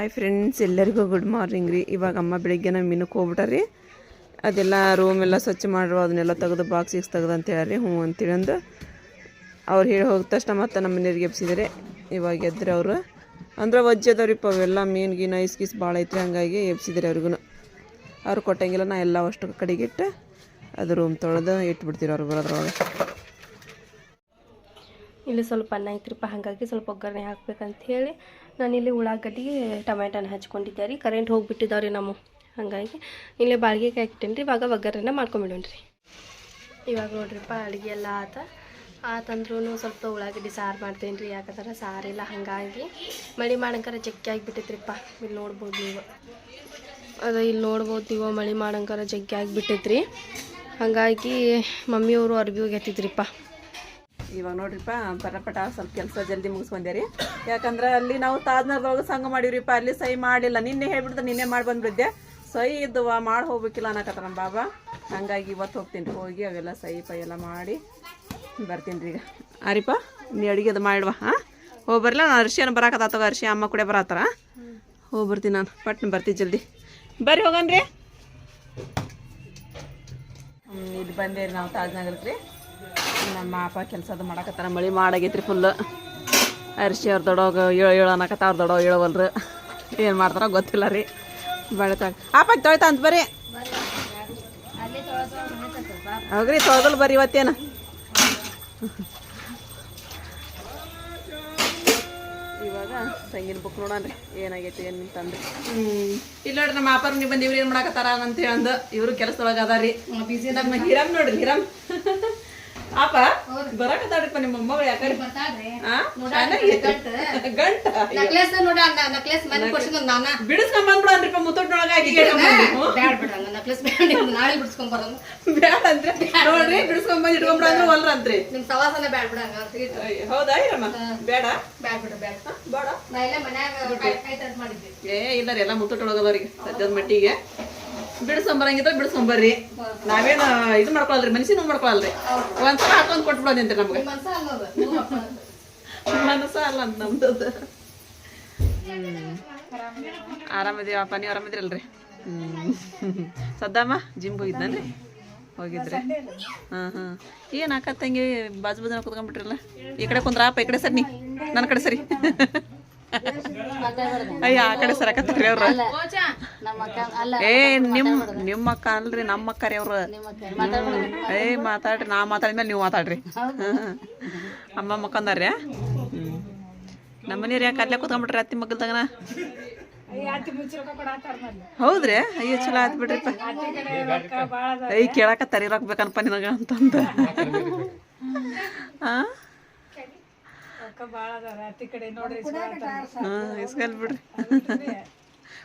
Hi friends ಎಲ್ಲರಿಗೂ good morning ರೀ. ಇವಾಗ ಅಮ್ಮ ಬೆಳಿಗ್ಗೆ ನಮ್ಮ ಮೀನಕ್ಕೆ ಹೋಗ್ಬಿಟ್ಟಾರಿ. ಅದೆಲ್ಲ ರೂಮ್ ಎಲ್ಲ ಸ್ವಚ್ಛ ಮಾಡಿರೋ, ಅದನ್ನೆಲ್ಲ ತೆಗೆದು ಬಾಕ್ಸಿಗೆ ತೆಗೆದು ಅಂತ ಹೇಳ್ರಿ ಹ್ಞೂ ಅಂತೇಳಿ ಅಂದು ಅವ್ರು ಹೇಳಿ ಹೋದ ತಕ್ಷಣ ಮತ್ತೆ ನಮ್ಮ ಮನೆಯವ್ರಿಗೆ ಎಬ್ಸಿದ್ದಾರೆ ಇವಾಗ ಎದ್ರೆ ಅವರು. ಅಂದ್ರೆ ವಜ್ಜೆ ಅದಾವ್ರಿಪ್ಪ ಅವೆಲ್ಲ ಮೀನು ಗೀನು ಐಸ್ ಗೀಸ್ ಭಾಳ ಐತ್ರಿ, ಹಂಗಾಗಿ ಎಬ್ಸಿದ್ದಾರೆ ಅವ್ರಿಗೂ ಅವ್ರು ಕೊಟ್ಟಂಗಿಲ್ಲ ನಾ ಎಲ್ಲ ಅಷ್ಟು ಕಡೆಗಿಟ್ಟು ಅದು ರೂಮ್ ತೊಳೆದು ಇಟ್ಬಿಡ್ತೀರಿ ಅವ್ರು ಬರೋದ್ರೊಳಗೆ. ಇಲ್ಲಿ ಸ್ವಲ್ಪ ಅನ್ನ ಐತ್ರಿಪ್ಪ ಹಾಗಾಗಿ ಸ್ವಲ್ಪ ಒಗ್ಗರಣೆ ಹಾಕ್ಬೇಕಂತ ಹೇಳಿ ನಾನಿಲ್ಲಿ ಉಳ್ಳಾಗಡ್ಡಿಗೆ ಟೊಮ್ಯಾಟೊನ ಹಚ್ಕೊಂಡಿದ್ದೆ ರೀ ಕರೆಂಟ್ ಹೋಗಿಬಿಟ್ಟಿದ್ದಾವೆ ರೀ ನಮ್ಮ. ಹಾಗಾಗಿ ಇಲ್ಲೇ ಬಾಳ್ಗೆಗೆ ಹಾಕ್ತೀನಿ ರೀ ಇವಾಗ ಒಗ್ಗರನ್ನ ಮಾಡ್ಕೊಂಬಿಡೋಣ ರೀ ಇವಾಗ ನೋಡ್ರಿಪ್ಪ, ಅಡುಗೆ ಎಲ್ಲ ಆತ. ಆತಂದ್ರೂ ಸ್ವಲ್ಪ ಉಳ್ಳಾಗಡ್ಡಿ ಸಾರು ಮಾಡ್ತೇನೆ ರೀ ಯಾಕಂದ್ರೆ ಸಾರಿಲ್ಲ ಹಾಗಾಗಿ ಮಳೆ ಮಾಡಂಕರ ಜಗ್ಗಿ ಆಗಿಬಿಟ್ಟೈತ್ರಿಪ್ಪ. ಇಲ್ಲಿ ನೋಡ್ಬೋದು ನೀವು. ಅದೇ ಇಲ್ಲಿ ನೋಡ್ಬೋದು ನೀವು, ಮಳೆ ಮಾಡಂಕರ ಜಗ್ಗಿ ಆಗಿಬಿಟ್ಟೈತ್ರಿ. ಹಾಗಾಗಿ ಮಮ್ಮಿಯವರು ಅರ್ಬಿ ಹೋಗ್ಯತ್ತಿದ್ರಿಪ್ಪ ಇವಾಗ ನೋಡ್ರಿಪ್ಪ, ಪಟಪಟ ಸ್ವಲ್ಪ ಕೆಲಸ ಜಲ್ದಿ ಮುಗಿಸ್ಕೊಂಡೆ ರೀ ಯಾಕಂದ್ರೆ ಅಲ್ಲಿ ನಾವು ತಾಜ್ನರ್ದೊಳಗೆ ಸಂಘ ಮಾಡಿವ್ರಿಪ್ಪ, ಅಲ್ಲಿ ಸಹಿ ಮಾಡಿಲ್ಲ. ನಿನ್ನೆ ಹೇಳ್ಬಿಡ್ದು, ನಿನ್ನೆ ಮಾಡಿ ಬಂದ್ಬಿದ್ದೆ ಸಹಿ ಇದ್ದವ ಮಾಡಿ ಹೋಗ್ಬೇಕಿಲ್ಲ ಅನ್ನಕತ್ತ ನಮ್ಮ ಬಾಬಾ. ಹಂಗಾಗಿ ಇವತ್ತು ಹೋಗ್ತೀನಿ ಹೋಗಿ ಅವೆಲ್ಲ ಸೈ ಪೈ ಎಲ್ಲ ಮಾಡಿ ಬರ್ತೀನಿ ರೀ ಈಗ. ಆರಿಪ್ಪ, ನೀ ಅಡುಗೆ ಅದು ಮಾಡಿಡ್ವಾ ಹಾಂ? ಹೋಗಿ ಬರಲ್ಲ ನಾನು ಅರ್ಶಿಯನ್ನು ಬರಾಕತ್ತಾವ ಅರ್ಶಿ ಅಮ್ಮ ಕೂಡ ಬರತ್ತಾರ ಹೋಗಿ ಬರ್ತೀನಿ ನಾನು, ಪಟ್ನ ಬರ್ತೀನಿ ಜಲ್ದಿ. ಬರ್ರಿ ಹೋಗನ್ರಿ ಇದು ಇಲ್ಲಿ ಬಂದೆ ರೀ ನಾವು ತಾಜ್ನಗರಕ್ಕೆ ರೀ. ನಮ್ಮ ಅಪ್ಪ ಕೆಲಸ ಅದು ಮಾಡಕತ್ತಾರ, ಮಳೆ ಮಾಡಾಗೈತ್ರಿ ಫುಲ್ ಅರ್ಶಿ ಅವ್ರ ದೊಡೋಗ ಏಳು ಏಳು ಅನ್ನಕತ್ತ ಅವ್ರ ದೊಡೋ ಏಳವಲ್ರು ಏನು ಮಾಡ್ತಾರ ಗೊತ್ತಿಲ್ಲ ರೀ. ಬೆಳತಾಗ ಅಪ್ಪ, ತೊಳಿತ ಅಂತ ಬರ್ರಿ. ಹೋಗ್ರಿ, ತೊಳೆದಲ್ ಬರ್ರಿ ಇವತ್ತೇನು. ಇವಾಗ ಸಂಗಿನ ಬುಕ್ ನೋಡೋಣ್ರಿ ಏನಾಗೈತಿ, ಏನು ತಂದ್ರಿ ಇಲ್ಲ ನೋಡ್ರಿ ನಮ್ಮ ಅಪ್ಪ ನೀವು ಬಂದು ಇವ್ರು ಏನು ಮಾಡಕತ್ತಾರ ಅಂತ ಹೇಳಂದು. ಇವರು ಕೆಲಸದೊಳಗೆ ಅದಾರಿ. ನಮ್ಮ ಹಿರಮ್ ನೋಡ್ರಿ, ಹಿರಮ್. ಅಪ್ಪ ಬರಾಕತ್ತಾಡ್ರಿಪ್ಪ ನಿಮ್ಮ ಮೊಮ್ಮಗಳು ಯಾಕಂದ್ರೆ? ಗಂಟ? ನಕ್ಲೇಸ್ ನೋಡಿ ನಕ್ಲೇಸ್ ಮನೆ ಕೊಡ್ಸಿದ್ ನಾನ. ಬಿಡಿಸ್ಕೊಂಡ್ ಬಂದ್ಬಿಡನ್ರಿಪ್ಪ ಮುತ್ತೊಟ್ಟೊಳಗ ಬ್ಯಾಡ ಬಿಡಂಗ ನಕ್ಲೇಸ್ ಬ್ಯಾಡ ನಾಳೆ ಬಿಡಿಸ್ಕೊಂಡ್ ಬರೋದು. ಬ್ಯಾಡ ಅಂದ್ರೆ? ನೋಡ್ರಿ ಬಿಡಿಸ್ಕೊಂಡ್ ಬಂದು ಇಟ್ಕೊಂಡ್ಬಿಡ ಅಂದ್ರೆ ಅಂತ್ರಿ ನಿಮ್ ಸವಾಸನ ಬ್ಯಾಡ ಬಿಡಂಗ ಹೌದಾ ಇರಮ್ಮ ಬೇಡ? ಬ್ಯಾಡ ಬಿಡ ಬ್ಯಾಡ ಬೇಡ. ನಾ ಎಲ್ಲ ಮನ್ಯಾಗ ಮಾಡಿದ್ವಿ ಏ ಇಲ್ಲ ರೀ ಎಲ್ಲ ಮುತ್ತೊಟ್ಟೊಳಗದವ್ರಿಗೆ ಸದ್ಯದ ಮಟ್ಟಿಗೆ. ಬಿಡಿಸ್ಕೊಂಬರಂಗಿದ್ರೆ ಬಿಡಿಸ್ಕೊಂಬರ್ರಿ. ನಾವೇನು ಇದು ಮಾಡ್ಕೊಳಲ್ರಿ ಮನ್ಸಿನ ಮಾಡ್ಕೊಳಲ್ರಿ. ಒಂದ್ಸಲ ಹಾಕೊಂಡ್ ಕೊಟ್ಬಿಡೋದಂತ್ರಿ ನಮ್ಗೆ. ಮನ್ಸ ನೀವು ಅಲ್ಲ ಅಂತ ನಮ್ದು ಆರಾಮದೀವಪ್ಪ ನೀವು ಆರಾಮದಿರಲ್ರಿ? ಹ್ಞೂ ಸದ್ದಮ್ಮ ಜಿಮ್ ಹೋಗಿದ್ದನ್ರಿ ಹೋಗಿದ್ರಿ. ಹಾಂ ಹಾಂ ಏನು ಹಾಕತ್ತಂಗೆ ಬಾಜು ಬಾಜು ಕುತ್ಕೊಂಡ್ಬಿಟ್ರಲ್ಲ? ಈ ಕಡೆ ಕುಂದ್ರಪ್ಪ ಈ ಕಡೆ ಸರಿ ನೀ. ನನ್ನ ಕಡೆ ಸರಿ. ಅಯ್ಯ ಆ ಕಡೆ ಸರಕತ್ತಾರ್ರಿ ಅವ್ರ ಏ ನಿಮ್ಮ ನಿಮ್ಮ ಅಕ್ಕ ಅಲ್ರಿ ನಮ್ಮ ಅಕ್ಕರಿ ಅವ್ರ ಏ ಮಾತಾಡ್ರಿ ನಾ ಮಾತಾಡಿದ್ಮೇಲೆ ನೀವು ಮಾತಾಡ್ರಿ. ಅಮ್ಮ ಮಕ್ಕಂದಾರ್ರಿ ನಮ್ಮ ಮನೆಯವ್ರು ಯಾಕೆ ಅಲ್ಲೇ ಕೂತ್ಕೊಂಡ್ಬಿಟ್ರಿ ಅತ್ತಿ ಮಗಲ್ದಾಗನ ಹೌದ್ರಿ? ಅಯ್ಯೋ ಚಲೋ ಆಯ್ತು ಬಿಡ್ರಿಪ್ಪ. ಅಯ್ಯ ಕೇಳಾಕ ರೊಕ್ಕ ಬೇಕನಪ್ಪ ನಿನಗ ಅಂತಂದ. ಹಾಂ ಹಾಂ ಇಸ್ಕಲ್ ಬಿಡ್ರಿ.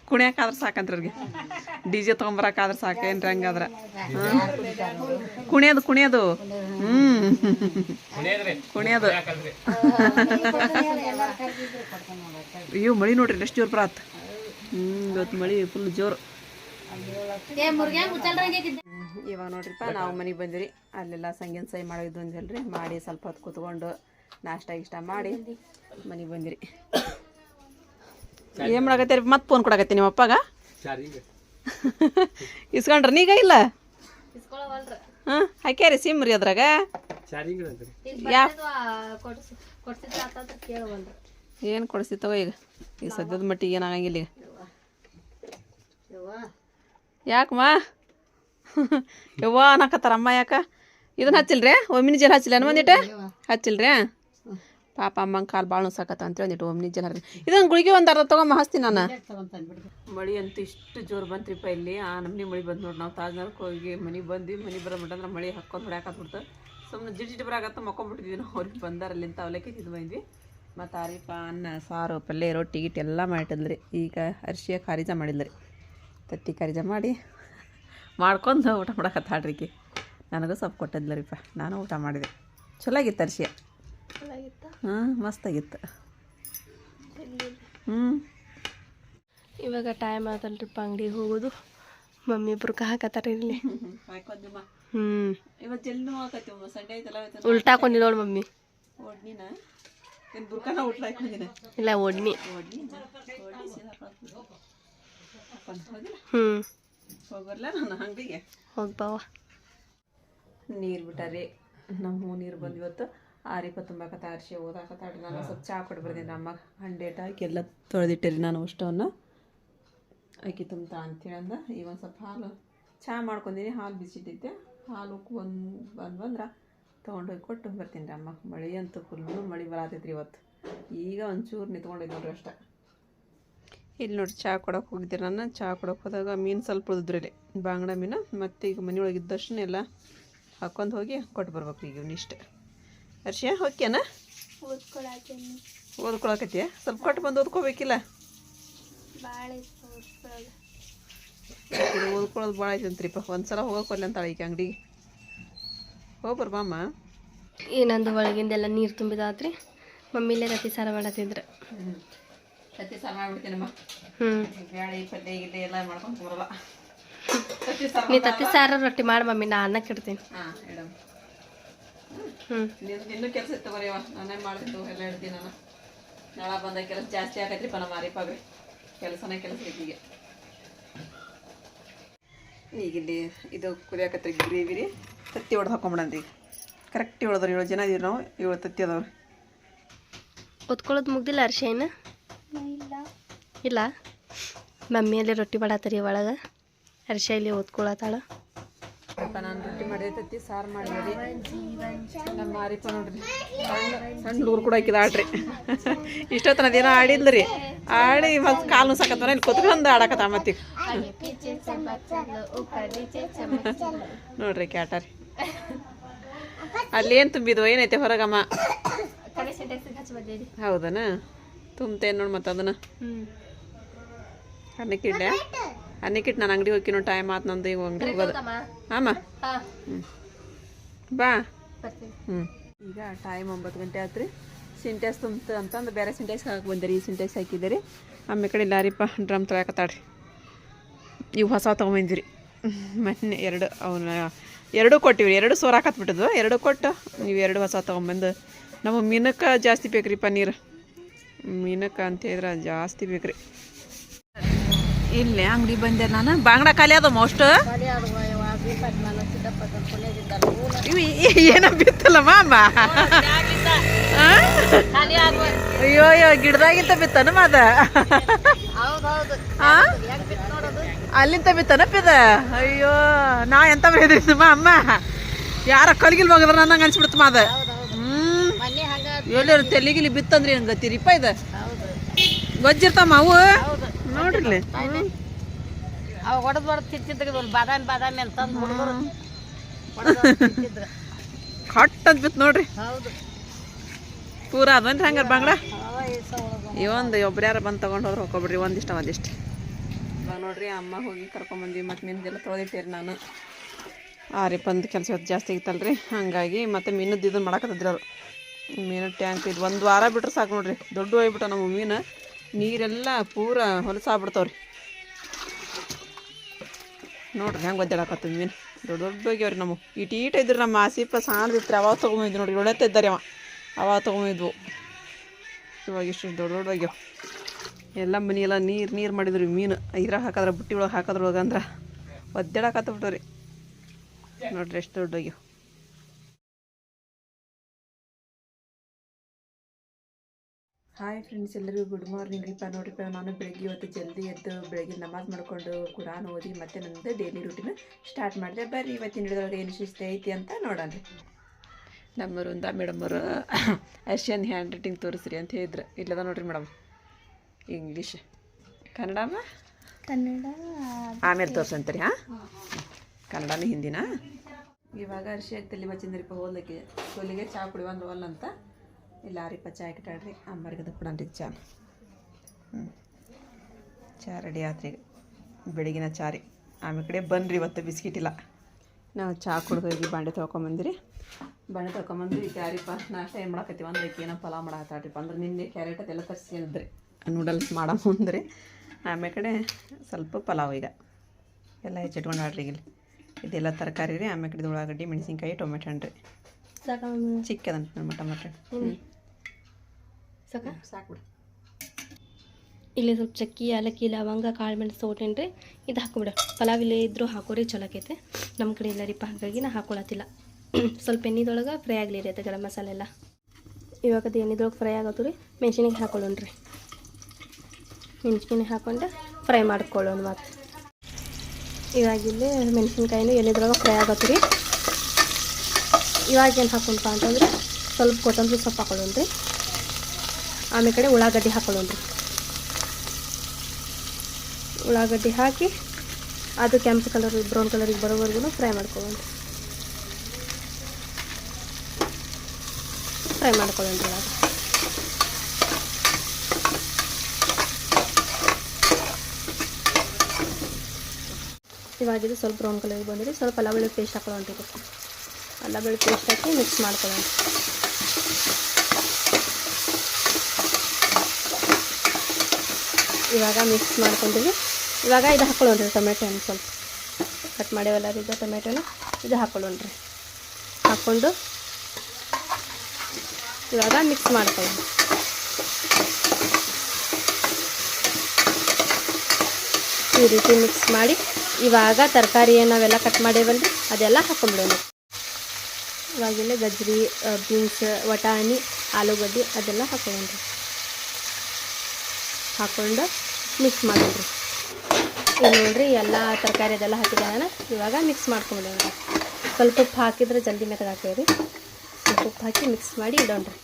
ಕುಣಿಯಾಕಾದ್ರೆ ಸಾಕಂತ್ರಿ ಅವ್ರಿಗೆ. ಡಿ ಜೆ ತೊಗೊಂಬರಕಾದ್ರೆ ಸಾಕೇನ್ರಿ ಹಂಗಾದ್ರೆ? ಕುಣಿಯೋದು ಕುಣಿಯೋದು. ಹ್ಞೂ ಕುಣಿಯೋದು. ಅಯ್ಯೋ ಮಳಿ ನೋಡ್ರಿ ಎಷ್ಟು ಜೋರು ಬರತ್ತ ಹ್ಞೂ ಇವತ್ತು ಮಳಿ ಫುಲ್ ಜೋರು. ಇವಾಗ ನೋಡ್ರಿಪ್ಪ ನಾವು ಮನೆಗೆ ಬಂದಿರಿ. ಅಲ್ಲೆಲ್ಲ ಸಂಗೀನ ಸೈ ಮಾಡೋದು ಅಂದಲ್ರಿ ಮಾಡಿ ಸ್ವಲ್ಪ ಹೊತ್ತು ಕೂತ್ಕೊಂಡು ನಾಷ್ಟ ಇಷ್ಟ ಮಾಡಿ ಮನೆಗೆ ಬಂದಿರಿ. ಏನು ಮಾಡಕತ್ತೀರಿ? ಮತ್ತೆ ಫೋನ್ ಕೊಡಕತ್ತಿ ನಿಮ್ಮ ಅಪ್ಪಾಗ. ಇಸ್ಕೊಂಡ್ರ ನೀಗ ಇಲ್ಲ? ಹಾಂ ಹಾಕ್ಯಾರಿ ಸಿಮ್ ರೀ ಅದ್ರಾಗ. ಏನು ಕೊಡಿಸ್ತಿತ್ತವ ಈಗ? ಈಗ ಸದ್ಯದ ಮಟ್ಟಿಗೆ ಏನಾಗಂಗಿಲ್ಲ ಈಗ. ಯಾಕಮ್ಮ? ಯವ್ವ ಅನ್ನಕತ್ತಾರ ಅಮ್ಮ ಯಾಕ? ಇದನ್ನ ಹಚ್ಚಿಲ್ರಿ? ಒಮ್ಮಿನ ಜಲ್ ಹಚ್ಚಿಲ್ಲ ಒಂದಿಟ್ಟು ಹಚ್ಚಿಲ್ರಿ? ಪಾಪ ಅಮ್ಮಂಗೆ ಕಾಲು ಭಾಳ ನುಸಾಕತ್ತ ಅಂತ ಒಂದಿಟ್ಟು ಒಮ್ಮೆ ಜನ ಇದೊಂದು ಗುಳಿಗೆ ಒಂದು ಅರ್ಧ ತೊಗೊಂಡು ನಾನು. ಮಳಿ ಅಂತೂ ಇಷ್ಟು ಜೋರು ಬಂತ್ರಿಪ್ಪ ಇಲ್ಲಿ. ಆ ನಮ್ಮನೆ ಮಳಿ ಬಂದು ನೋಡಿ, ನಾವು ತಾಜ್ನಗರಕ್ಕೆ ಹೋಗಿ ಮನೆಗೆ ಬಂದ್ವಿ ಮನೆ ಬರೋ ಅಂದ್ರೆ ಮಳಿ ಹಾಕ್ಕೊಂಡು ಹೊಡ್ಯಾಕತ್ಬಿಡ್ತು ಸುಮ್ಮನೆ ಜಿಟ್ ಜಿಟ್ ಬರಾಕತ್ತ ಮಕ್ಕೊಂಬಿಟ್ಟಿದ್ವಿ ನಾವು. ಅವ್ರಿಗೆ ಬಂದಾರಲ್ಲಿಂತ ಅವಲಕ್ಕಿ ತಿಂದು ಬಂದ್ವಿ. ಮತ್ತು ಆರಿಪ ಅನ್ನ, ಸಾರು, ಪಲ್ಯ, ರೊಟ್ಟಿ, ಗಿಟ್ಟಿ ಎಲ್ಲ ಮಾಡಿಟ್ಟಿದ್ರಿ ಈಗ ಅರ್ಶಿಯ ಖಾರಿಜ ಮಾಡಿದ್ರಿ ತತ್ತಿ ಖಾರಿಜ ಮಾಡಿ ಮಾಡ್ಕೊಂಡು ಊಟ ಮಾಡಕತ್ತಾಡ್ರಿಕಿ ನನಗೂ ಸ್ವಲ್ಪ ಕೊಟ್ಟಿದ್ಲರಿಪ್ಪ. ನಾನು ಊಟ ಮಾಡಿದೆ. ಚಲೋ ಆಗಿತ್ತು ಅರ್ಶಿಯ. ಹಾಂ ಮಸ್ತಾಗಿತ್ತು. ಹ್ಞೂ ಇವಾಗ ಟೈಮ್ ಆದಲ್ರಿಪ್ಪ ಅಂಗಡಿಗೆ ಹೋಗೋದು. ಮಮ್ಮಿ ಇಬ್ರು ಹಾಕತ್ತಾರ ಇಲ್ಲಿ. ಹ್ಞೂ ಉಲ್ಟಾಕೊಂಡಿ ನೋಡಿ ಮಮ್ಮಿ. ಇಲ್ಲ ಒಡ್ನಿ ಹ್ಞೂ ಹೋಗಲ್ಲ? ನಾನು ಅಂಗಡಿಗೆ? ಹೋಗ್ಬಾವ ನೀರು ಬಿಟ್ಟಾರಿ. ನಮ್ಮ ನೀರು ಬಂದು ಇವತ್ತು. ಆರಿಪ ತುಂಬಾಕತ್ತ ಆರಿಸಿ ಓದಾಕತ್ತಾಡ್ರಿ ನಾನು ಸ್ವಲ್ಪ ಚಹಾ ಕೊಟ್ಟು ಅಮ್ಮಗೆ ನಮ್ಮ ಹಂಡೇಟ್ ಹಾಕಿ ಎಲ್ಲ ತೊಳೆದಿಟ್ಟಿರಿ. ನಾನು ಅಷ್ಟವನ್ನು ಅಕ್ಕಿ ತುಂಬ್ತಾ ಅಂತೇಳಿ ಅಂದ ಈಗ ಒಂದು ಸ್ವಲ್ಪ ಹಾಲು ಚಹಾ ಮಾಡ್ಕೊಂಡೀನಿ ಹಾಲು ಬಿಸಿಟ್ಟಿದ್ದೆ ಹಾಲು ಒಂದು ಬಂದು ಬಂದ್ರೆ ತೊಗೊಂಡೋಗಿ ಕೊಟ್ಟು ಬರ್ತೀನಿ ರೀ ಅಮ್ಮ ಮಳೆ ಅಂತೂ ಫುಲ್ಲು ಮಳೆ ಬರತೈತ್ರಿ ಇವತ್ತು. ಈಗ ಒಂಚೂರು ನಿಂತ್ಕೊಂಡಿದ್ದು ನೋಡ್ರಿ ಅಷ್ಟೆ. ಇಲ್ಲಿ ನೋಡಿ ಚಹಾ ಕೊಡೋಕೆ ಹೋಗಿದ್ದೆ ನಾನು. ಚಹಾ ಕೊಡೋಕೆ ಹೋದಾಗ ಮೀನು ಸ್ವಲ್ಪ ಉಳಿದ್ರಿ ಇಲ್ಲಿ ಬಾಂಗ್ಡ ಮೀನು. ಮತ್ತು ಈಗ ಮನೆಯೊಳಗೆ ಇದ್ದಷ್ಟು ಎಲ್ಲ ಹಾಕೊಂಡು ಹೋಗಿ ಕೊಟ್ಟು ಬರ್ಬೇಕು. ಈಗ ಇಷ್ಟೇ ಹರ್ಷಿಯ ಓಕೆನಾ ಓದ್ಕೊಳಕತ್ತೀಯ? ಸ್ವಲ್ಪ ಕೊಟ್ಟು ಬಂದು ಓದ್ಕೋಬೇಕಿಲ್ಲ? ಓದ್ಕೊಳ್ಳೋದು ಭಾಳ ಐತಂತ್ರಿಪ್ಪ ಅಂತ್ರಿಪ್ಪ. ಒಂದು ಸಲ ಹೋಗೋಕೊಲ್ಲ ಅಂತಾಳೆ ಈಗ ಅಂಗಡಿಗೆ. ಹೋಗ್ಬರ್ ಬಾಮ್ಮ ಏನಂದು ಒಳಗಿಂದೆಲ್ಲ ನೀರು ತುಂಬಿದಾತ್ರಿ? ಮಮ್ಮಿಲೇ ರತಿ ಸಾರ ಮಾಡತ್ತಿದ್ರು ಸತಿ ಸಾರು ಮಾಡ್ಬಿಡ್ತೀನಮ್ಮ. ಹ್ಞೂ ಬ್ಯಾಳಿ ಪಲ್ಯ ಗಿಲ್ಲೆ ಎಲ್ಲ ಮಾಡ್ಕೊಂಡು ಬರಲ್ಲ ನೀ ತತ್ತಿ ಸಾರ ರೊಟ್ಟಿ ಮಾಡಿ ಮಮ್ಮಿ ನಾ ಅನ್ನಕ್ಕೆ ಇಡ್ತೀನಿ. ಹಾಂ ನಿನ್ನ ಇನ್ನೂ ಕೆಲಸ ಇತ್ತು ಬರೀವ ನಾನೇ ಮಾಡ್ತಿತ್ತು ಎಲ್ಲ ಹೇಳ್ತೀನಿ ನಾನು. ನಾಳೆ ಬಂದ ಕೆಲಸ ಜಾಸ್ತಿ ಆಗೈತ್ರಿಪ್ಪ ನಮ್ಮ ಮಾರಿಪಾಗ ಕೆಲಸನೇ ಕೆಲಸ ಐತಿ ಈಗ. ಈಗ ಇಲ್ಲಿ ಇದು ಕುದಿಯಾಕತ್ರಿ ಗ್ರೇವಿ ರೀ ತತ್ತಿ ಹೊಡೆದು ಹಾಕೊಂಬಿಡಂತ ಈಗ. ಕರೆಕ್ಟ್ ಹೇಳೋದ್ರಿ ಏಳು ಜನ ಇದೀವಿ ನಾವು ಏಳು ತತ್ತಿ ಅದಾವ್ರಿ. ಒತ್ಕೊಳ್ಳೋದು ಮುಗ್ದಿಲ್ಲ ಅರ್ಶ ಏನು ಇಲ್ಲ. ಮಮ್ಮಿಯಲ್ಲಿ ರೊಟ್ಟಿ ಮಾಡತ್ತರಿ ಒಳಗೆ. ಅರ್ಶ ಇಲ್ಲಿ ಓದ್ಕೊಳತ್ತಾಳ ನಾನು ರೊಟ್ಟಿ ಮಾಡಿದೆ ತತ್ತಿ ಸಾರು ಮಾಡಿದ್ರಿ ನಮ್ಮ ಮಾರಿಪ್ಪ ನೋಡ್ರಿ. ಸಣ್ಣ ಸಣ್ಣ ಹುಡುಗರು ಕೂಡ ಹಾಕಿದ ಆಡ್ರಿ. ಇಷ್ಟೊತ್ತನ ಅದೇನೋ ಆಡಿದ್ರಿ ಆಡಿ ಮತ್ತೆ ಕಾಲು ಸಾಕತ್ತವ ಇಲ್ಲಿ ಕುತ್ಕೊಂಡು ಆಡಕತ್ತ ಮತ್ತೀಗ ನೋಡ್ರಿ ಕ್ಯಾಟರಿ. ಅಲ್ಲಿ ಏನು ತುಂಬಿದ್ವು? ಏನೈತೆ ಹೊರಗಮ್ಮ? ಹೌದನ? ತುಂಬ್ತೇನೆ ನೋಡಿ ಮತ್ತೆ ಅದನ್ನ. ಅನ್ನಕ್ಕಿಟ್ಟು ನಾನು ಅಂಗಡಿ ಹೋಗಿ ಟೈಮ್ ಆತು ನಂದು ಈಗ ಅಂಗಡಿ ಹೋಗೋದು. ಹಾಂ. ಹ್ಞೂ ಬಾ. ಹ್ಞೂ ಈಗ ಟೈಮ್ ಒಂಬತ್ತು ಗಂಟೆ ಆಯ್ತು ರೀ ಸಿಂಟ್ಯಾಕ್ಸ್ ಅಂತ ಅಂತಂದು ಬೇರೆ ಸಿಂಟ್ಯಾಕ್ಸ್ ಹಾಕಿ ಬಂದಿರಿ ಈ ಸಿಂಟ್ಯಾಕ್ಸ್ ಹಾಕಿದ್ದೀರಿ ಆಮೇಲೆ ಕಡೆ ಲಾರಿಪ್ಪ ಡ್ರಮ್ ತೊಳ್ಯಾಕತ್ತಾಡ್ರಿ ಇವು ಹೊಸ ತೊಗೊಂಬಂದಿರಿ. ಮೊನ್ನೆ ಎರಡು ಅವನ್ನ ಎರಡು ಕೊಟ್ಟಿವಿ ಎರಡು ಸೋರ್ ಹಾಕತ್ಬಿಟ್ಟದು ಎರಡು ಕೊಟ್ಟು ನೀವು ಎರಡು ಹೊಸ ತೊಗೊಂಬಂದು. ನಮಗೆ ಮೀನಕ್ಕೆ ಜಾಸ್ತಿ ಬೇಕ್ರಿ ಪನ್ನೀರ್ ಮೀನಕ್ಕೆ ಅಂತ ಹೇಳಿದ್ರೆ ಜಾಸ್ತಿ ಬೇಕ್ರಿ. ಇಲ್ಲೇ ಅಂಗಡಿ ಬಂದೆ ನಾನು. ಬಾಂಗ್ಡ ಖಾಲಿ ಅದ ಮೋಸ್ಟ್ ಏನ ಬಿತ್ತಲ್ಲಮ್ಮ ಅಮ್ಮ? ಅಯ್ಯೋ ಅಯ್ಯೋ ಗಿಡದಾಗಿಂತ ಬಿತ್ತನ ಮಾದ? ಅಲ್ಲಿಂತ ಅಲ್ಲಿಂದ ಬಿತ್ತನಪ್ಪ ಇದ ಅಯ್ಯೋ ನಾ ಎಂತ ಬೆಳೆದಿದ್ದಮ್ಮ ಅಮ್ಮ. ಯಾರ ಕಲ್ಗಿಲ್ ಹೋಗಿದ್ರ ನಂಗೆ ಅನ್ಸ್ಬಿಡ್ತು ಮಾದ. ಹ್ಮ್. ಎಲ್ಲರೂ ತೆಲಿಗಿಲಿ ಬಿತ್ತಂದ್ರಿ ಹಂಗ ಗತಿರಿಪ್ಪ ಇದ? ಗೊಜ್ಜಿರ್ತಾವ ಅವು ನೋಡ್ರಿ ಅವಾಗ ಹೊಡೆದ್ ಹೊಡೆದ್ ತಿಂತಿದ್ರು ಬಾದಾಮಿ ಬಾದಾಮಿ ಅಂತಂದು ಹುಡುಗರು ಕಟ್ ಅಂತ ಬಿತ್ತು ನೋಡ್ರಿ. ಹೌದು. ಪೂರ ಅದನ್ರಿ ಹಂಗಾರ ಬಂಗಡ ಇವೊಂದು ಒಬ್ರು ಯಾರು ಬಂದು ತೊಗೊಂಡು ಹೋದ್ರೆ ಹೋಗ್ಕೊಬಿಡ್ರಿ ಒಂದಿಷ್ಟ ಒಂದಿಷ್ಟು. ಇವಾಗ ನೋಡ್ರಿ ಅಮ್ಮ ಹೋಗಿ ಕರ್ಕೊಂಬಂದ್ವಿ ಮತ್ತು ಮೀನ್ದೆಲ್ಲ ತೊಳೆದಿಟ್ಟೇರಿ ನಾನು. ಆ ರೀ ಬಂದು ಕೆಲಸ ಇವತ್ತು ಜಾಸ್ತಿ ಆಗಿತ್ತಲ್ರಿ ಹಾಗಾಗಿ ಮತ್ತೆ ಮೀನದ್ದು ಇದನ್ನು ಮಾಡಕತ್ತಿದ್ರಿ ಅವ್ರು. ಮೀನು ಟ್ಯಾಂಕ್ ಇದು ಒಂದು ವಾರ ಬಿಟ್ರೆ ಸಾಕು ನೋಡ್ರಿ ದೊಡ್ಡ ಹೋಗ್ಬಿಟ್ಟ ನಮ್ಮ ಮೀನು. ನೀರೆಲ್ಲ ಪೂರ ಹೊಲಸಾಗ್ಬಿಡ್ತಾವ್ರಿ. ನೋಡ್ರಿ ಹೆಂಗೆ ಒದ್ದಾಡಕತ್ತ ಮೀನು. ದೊಡ್ಡ ದೊಡ್ಡ ಹೋಗ್ಯಾವ್ರಿ ನಮ್ಮ ಇಟ್ ಈಟ ಇದ್ರಿ ನಮ್ಮ ಆಸಿಪ ಸಾಣದಿತ್ರಿ ಅವಾಗ ತೊಗೊಂಬಂದ್ವಿ ನೋಡಿ ಒಳ್ಳೆತ್ತ ಇದ್ದಾರೆ ಅವ. ಅವಾಗ ತೊಗೊಂಬಿದ್ವು ಇವಾಗ ಇಷ್ಟು ದೊಡ್ಡ ದೊಡ್ಡ ಬಗ್ಗೆ ಎಲ್ಲ ಮನಿ ಎಲ್ಲ ನೀರು ನೀರು ಮಾಡಿದ್ರಿ ಮೀನು. ಇದ್ರಾಗ ಹಾಕಿದ್ರೆ, ಬುಟ್ಟಿ ಒಳಗೆ ಹಾಕೋದ್ರೊಳಗೆ ಅಂದ್ರೆ ಒದ್ದಾಡಕತ್ತ ಬಿಟ್ಟವ್ರಿ. ನೋಡ್ರಿ ಎಷ್ಟು ದೊಡ್ಡ ಹಾಯ್ ಫ್ರೆಂಡ್ಸ್ ಎಲ್ಲರಿಗೂ ಗುಡ್ ಮಾರ್ನಿಂಗ್ ರೀಪ ನೋಡ್ರಿಪ್ಪ ನಾನು ಬೆಳಗ್ಗೆ ಇವತ್ತು ಜಲ್ದಿ ಎದ್ದು ಬೆಳಗ್ಗೆ ನಮಾಜ್ ಮಾಡಿಕೊಂಡು ಕುರಾನ್ ಓದಿ ಮತ್ತೆ ನಂದು ಡೈಲಿ ರೂಟೀನ್ ಸ್ಟಾರ್ಟ್ ಮಾಡಿದೆ. ಬರ್ರಿ ಇವತ್ತಿನ ಹಿಡಿದೊಳಗೆ ಏನು ಶಿಸ್ತು ಐತಿ ಅಂತ ನೋಡೋಣ ನಮ್ಮ ವೃಂದ ಮೇಡಮ್ ಅವರು ಅರ್ಷಿಯನ್ ಹ್ಯಾಂಡ್ ರೈಟಿಂಗ್ ತೋರಿಸ್ರಿ ಅಂತ ಹೇಳಿದ್ರು. ಇಲ್ಲದ ನೋಡ್ರಿ ಮೇಡಮ್ ಇಂಗ್ಲೀಷ್ ಕನ್ನಡಮ್ಮ ಕನ್ನಡ. ಆಮೇಲೆ ತೋರ್ಸಂತೀರಿ ಹಾಂ? ಕನ್ನಡನೂ ಹಿಂದಿನ? ಇವಾಗ ಅರ್ಷಿಯಾಗಿ ತಲೆ ಬಚ್ಚಿಂದ್ರಿಪ್ಪ ಹೋಲಕ್ಕೆ ಹೊಲಿಗೆ ಚಾ ಕುಡಿವಂದ್ರೆ ಒಲ್ಲ ಅಂತ. ಚಹಾ ಇಟ್ಟಾಡ್ರಿ ಅಮ್ಮರಿಗೆ ಕೊಡನ್ರಿ ಚಹಾ ಹ್ಞೂ ಚಹಾ ರೆಡಿ ಆತ್ರಿ. ಈಗ ಬೆಳಗಿನ ಚಹಾ ರೀ. ಆಮೇಲೆ ಕಡೆ ಬನ್ರಿ ಇವತ್ತು ಬಿಸ್ಕಿಟ್ ಇಲ್ಲ. ನಾವು ಚಹಾ ಕುಡ್ದು ಹೋಗಿ ಬಾಂಡೆ ತೊಳ್ಕೊಂಬಂದಿರಿ. ಬಾಂಡೆ ತೊಳ್ಕೊಂಬಂದು ಈಗ ಯಾರಿಪ್ಪ ನಾಷ್ಟ ಏನು ಮಾಡಕತ್ತೀವಿ ಅಂದ್ರೆ ಈಗ ಏನೋ ಪಲಾವ್ ಮಾಡತ್ತಾಡ್ರಿಪ್ಪ ಅಂದ್ರೆ ನಿನ್ನೆ ಕ್ಯಾರೆಟ್ ಅದೆಲ್ಲ ತರಿಸಿದ್ರಿ ನೂಡಲ್ಸ್ ಮಾಡಮ್ಮಂದ್ರಿ ಮುಂದ್ರಿ ಆಮೇಲೆ ಕಡೆ ಸ್ವಲ್ಪ ಪಲಾವ್ ಈಗ. ಎಲ್ಲ ಹೆಚ್ಚಿಟ್ಕೊಂಡು ಆಡ್ರಿ ಈಗ ಇಲ್ಲಿ ಇದೆಲ್ಲ ತರಕಾರಿ ರೀ. ಆಮೇಲೆ ಕಡೆ ಉಳ್ಳಾಗಡ್ಡಿ ಮೆಣಸಿನ್ಕಾಯಿ ಟೊಮೆಟೊ ಹಣ್ಣು ರೀ. ಚಿಕ್ಕದಂತ ನಮ್ಮ ಟೊಮೆಟೊ ಹ್ಞೂ ಸಾಕ ಸಾಕು ಇಲ್ಲಿ ಸ್ವಲ್ಪ ಚಕ್ಕಿ ಏಲಕ್ಕಿ ಲವಂಗ ಕಾಳು ಮೆಣಸು ತೊಗೊಟೇನಿ ರೀ ಇದು ಹಾಕೊಬಿಡ. ಪಲಾವ್ ಇಲ್ಲೇ ಇದ್ದರೂ ಹಾಕೋರಿ ಚಲೋ ಆಕೈತೆ. ನಮ್ಮ ಕಡೆ ಇಲ್ಲ ರೀಪ್ಪ ಹಾಗಾಗಿ ನಾ ಹಾಕೊಳತ್ತಿಲ್ಲ. ಸ್ವಲ್ಪ ಎಣ್ಣೆದೊಳಗೆ ಫ್ರೈ ಆಗಲಿ ರೀ ಅದು ಗರಂ ಮಸಾಲೆ ಎಲ್ಲ. ಇವಾಗ ಅದು ಎಣ್ಣೆದೊಳಗೆ ಫ್ರೈ ಆಗೋದು ರೀ ಮೆಣಸಿನಿಗೆ ಹಾಕೊಳ್ಳೋಣ ರೀ. ಮೆಣಸಿನ್ಕಾಯಿ ಹಾಕೊಂಡು ಫ್ರೈ ಮಾಡ್ಕೊಳ್ಳೋಣ ಮತ್ತು ಇವಾಗ ಇಲ್ಲಿ ಮೆಣಸಿನ್ಕಾಯಿನೂ ಎಣ್ಣೆದೊಳಗೆ ಫ್ರೈ ಆಗತ್ತೆ ರೀ ಇವಾಗ ಏನು ಹಾಕೊಂಡ್ಪ ಅಂತಂದ್ರೆ ಸ್ವಲ್ಪ ಕೊತ್ತಂಬರಿ ಸೊಪ್ಪು ಹಾಕೊಳ್ಳೋಣ ರೀ. ಆಮೇಲೆ ಕಡೆ ಉಳ್ಳಾಗಡ್ಡಿ ಹಾಕೊಳ್ಳೋಣ ರೀ. ಉಳ್ಳಾಗಡ್ಡಿ ಹಾಕಿ ಅದು ಕೆಂಪು ಕಲರ್ ಬ್ರೌನ್ ಕಲರಿಗೆ ಬರೋವರೆಗೂ ಫ್ರೈ ಮಾಡ್ಕೊಳ್ಳೋಣ ಫ್ರೈ ಮಾಡ್ಕೊಳ್ಳೋಣ ಇದು ಸ್ವಲ್ಪ ಬ್ರೌನ್ ಕಲರಿಗೆ ಬಂದಿರಿ ಸ್ವಲ್ಪ ಅಲ್ಲ ಬೆಳ್ಳುಳ್ಳಿ ಪೇಸ್ಟ್ ಹಾಕೊಳ್ಳೋಣ ಅಲ್ಲ ಬೆಳ್ಳುಳ್ಳಿ ಪೇಸ್ಟ್ ಹಾಕಿ ಮಿಕ್ಸ್ ಮಾಡ್ಕೊಳ್ಳೋಣ. ಇವಾಗ ಮಿಕ್ಸ್ ಮಾಡ್ಕೊಂಡಿವಿ ಇವಾಗ ಇದು ಹಾಕೊಳ್ಳೋಣ್ರಿ ಟೊಮೆಟೊ ಹಣ್ಣು ಸ್ವಲ್ಪ. ಕಟ್ ಮಾಡ್ಯಾವಲ್ಲ ರೀ ಇದು ಟೊಮೆಟೊನ ಇದು ಹಾಕೊಳ್ಳೋಣ್ರಿ. ಹಾಕ್ಕೊಂಡು ಇವಾಗ ಮಿಕ್ಸ್ ಮಾಡ್ಕೊಳ್ಳಿ ಈ ರೀತಿ ಮಿಕ್ಸ್ ಮಾಡಿ ಇವಾಗ ತರಕಾರಿ ನಾವೆಲ್ಲ ಕಟ್ ಮಾಡೇವಲ್ರಿ? ಅದೆಲ್ಲ ಹಾಕೊಂಡ್ಬಿಡೋಣ ಇವಾಗೆಲ್ಲ ಗಜ್ರಿ ಬೀನ್ಸ್ ವಟಾಣಿ, ಆಲೂಗಡ್ಡೆ ಅದೆಲ್ಲ ಹಾಕೊಳ್ಳೋಣ್ರಿ. ಹಾಕ್ಕೊಂಡು ಮಿಕ್ಸ್ ಮಾಡಿದ್ರಿ. ಈಗ ನೋಡಿರಿ ಎಲ್ಲ ತರಕಾರಿ ಅದೆಲ್ಲ ಹಾಕಿದೆ ನಾನು. ಇವಾಗ ಮಿಕ್ಸ್ ಮಾಡ್ಕೊಂಬಿಡೋಣ. ಸ್ವಲ್ಪ ಉಪ್ಪು ಹಾಕಿದ್ರೆ ಜಲ್ದಿ ಮೆತ್ತಗೆ ರೀ ಸ್ವಲ್ಪ ಉಪ್ಪು ಹಾಕಿ ಮಿಕ್ಸ್ ಮಾಡಿ ಇಡೋಣ್ರಿ